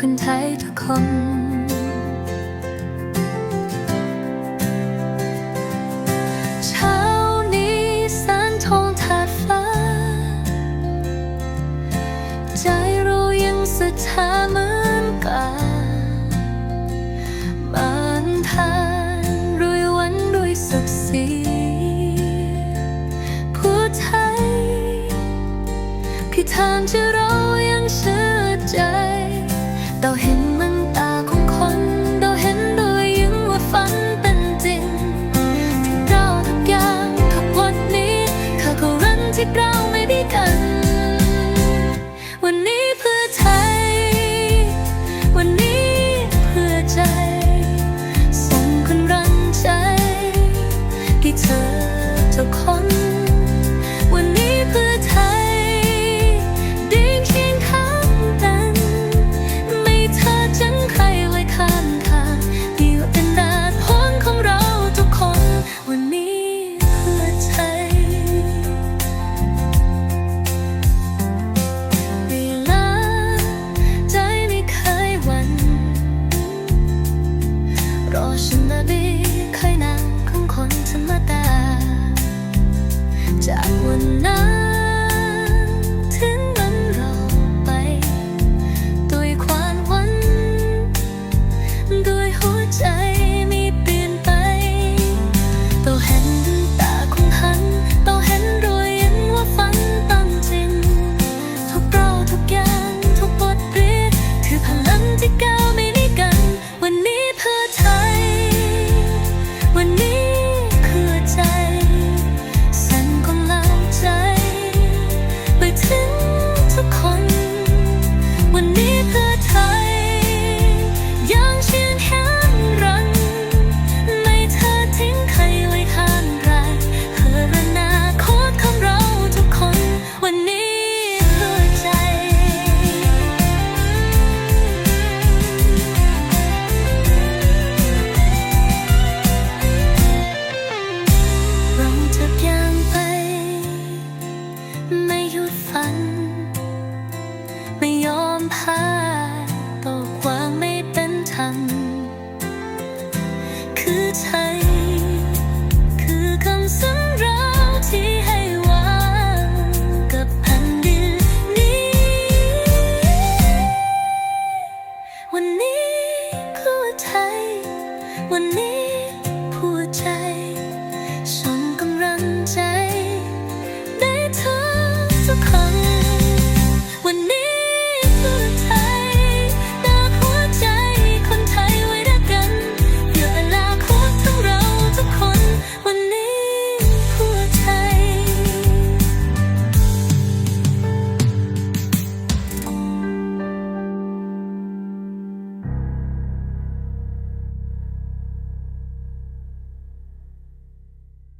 คนไทยทุกคน เช้านี้แสนทงทาดฟ้า ใจเรายังศรัทธาเหมือนกันมันทานรวยวันรวยสุขสีผู้ไทยพิธานจะเรายังเชื่อ วันนี้เพื่อไทย วันนี้เพื่อใจ ส่งคนรังใจที่เธอ 是哪里？Yeah.